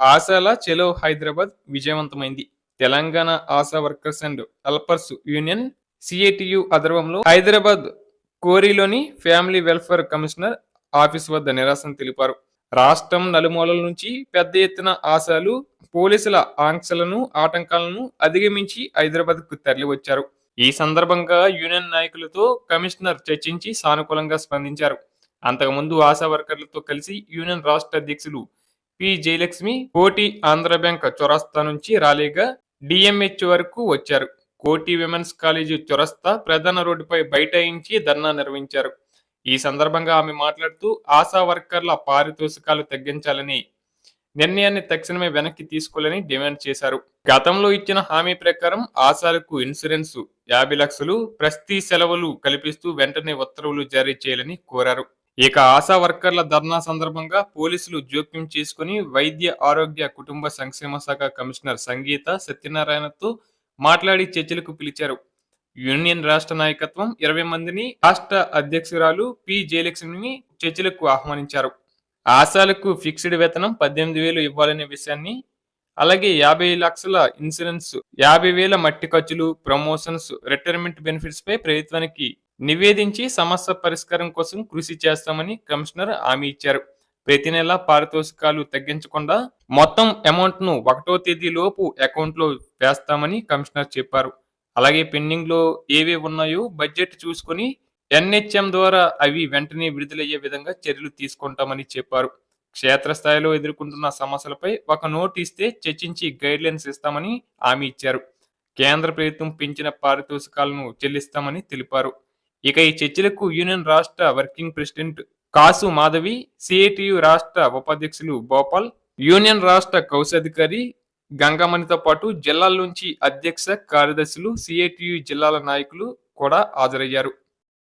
ఆశాల చెలో హైదరాబాద్ విజయవంతమైంది. Telangana Asha workers and helpers union C I T U ఆధ్వర్యంలో హైదరాబాద్ కోరిలోని ఫ్యామిలీ వెల్ఫేర్ కమిషనర్ ఆఫీస్ వద్ద నిరాశను తెలిపారు. రాష్ట్రం నలుమూలల నుంచి పెద్ద ఎత్తున ఆశాలు పోలీసుల ఆంక్షలను ఆటంకాలను అధిగమించి హైదరాబాద్కు తరలివచ్చారు. ఈ సందర్భంగా యూనియన్ నాయకులతో కమిషనర్ చర్చించి సానుకూలంగా స్పందించారు. అంతకుముందు ఆశా వర్కర్లతో కలిసి యూనియన్ రాష్ట్ర అధ్యక్షులు పి. జయలక్ష్మి కోటి ఆంధ్ర బ్యాంక్ చొరస్తా నుంచి ర్యాలీగా డిఎంహెచ్ వరకు వచ్చారు. కోటి విమెన్స్ కాలేజీ చొరస్తా ప్రధాన రోడ్డుపై బైఠాయించి ధర్నా నిర్వహించారు. ఈ సందర్భంగా ఆమె మాట్లాడుతూ ఆశా వర్కర్ల పారితోషికాలు తగ్గించాలని నిర్ణయాన్ని తక్షణమే వెనక్కి తీసుకోవాలని డిమాండ్ చేశారు. గతంలో ఇచ్చిన హామీ ప్రకారం ఆశాలకు ఇన్సూరెన్స్ యాభై లక్షలు ప్రస్తీ సెలవులు కల్పిస్తూ వెంటనే ఉత్తర్వులు జారీ చేయాలని కోరారు. ఇక ఆశా వర్కర్ల ధర్నా సందర్భంగా పోలీసులు జోక్యం చేసుకుని వైద్య ఆరోగ్య కుటుంబ సంక్షేమ శాఖ కమిషనర్ సంగీత సత్యనారాయణతో మాట్లాడి చర్చలకు పిలిచారు. యూనియన్ రాష్ట్ర నాయకత్వం ఇరవై మందిని రాష్ట్ర అధ్యక్షురాలు పి జయలక్ష్మిని చర్చలకు ఆహ్వానించారు. ఆశాలకు ఫిక్స్డ్ వేతనం పద్దెనిమిది వేలు ఇవ్వాలనే విషయాన్ని అలాగే యాభై లక్షల ఇన్సూరెన్స్ యాభై వేల మట్టి ఖర్చులు ప్రమోషన్స్ రిటైర్మెంట్ బెనిఫిట్స్ పై ప్రభుత్వానికి నివేదించి సమస్య పరిష్కారం కోసం కృషి చేస్తామని కమిషనర్ హామీ ఇచ్చారు. ప్రతి నెల పారితోషికాలు తగ్గించకుండా మొత్తం అమౌంట్ను ఒకటో తేదీలోపు అకౌంట్లో వేస్తామని కమిషనర్ చెప్పారు. అలాగే పెండింగ్లో ఏవే ఉన్నాయో బడ్జెట్ చూసుకొని ఎన్హెచ్ఎం ద్వారా అవి వెంటనే విడుదలయ్యే విధంగా చర్యలు తీసుకుంటామని చెప్పారు. క్షేత్రస్థాయిలో ఎదుర్కొంటున్న సమస్యలపై ఒక నోట్ ఇస్తే చర్చించి గైడ్లైన్స్ ఇస్తామని హామీ ఇచ్చారు. కేంద్ర ప్రభుత్వం పెంచిన పారితోషికాలను చెల్లిస్తామని తెలిపారు. ఇక ఈ చర్చలకు యూనియన్ రాష్ట్ర working president Kasu Madhavi C I T U రాష్ట్ర ఉపాధ్యక్షులు భోపాల్ యూనియన్ రాష్ట్ర కౌశాధికారి గంగామణితో పాటు జిల్లాల నుంచి అధ్యక్ష కార్యదర్శులు సిఐటియు జిల్లాల నాయకులు కూడా హాజరయ్యారు.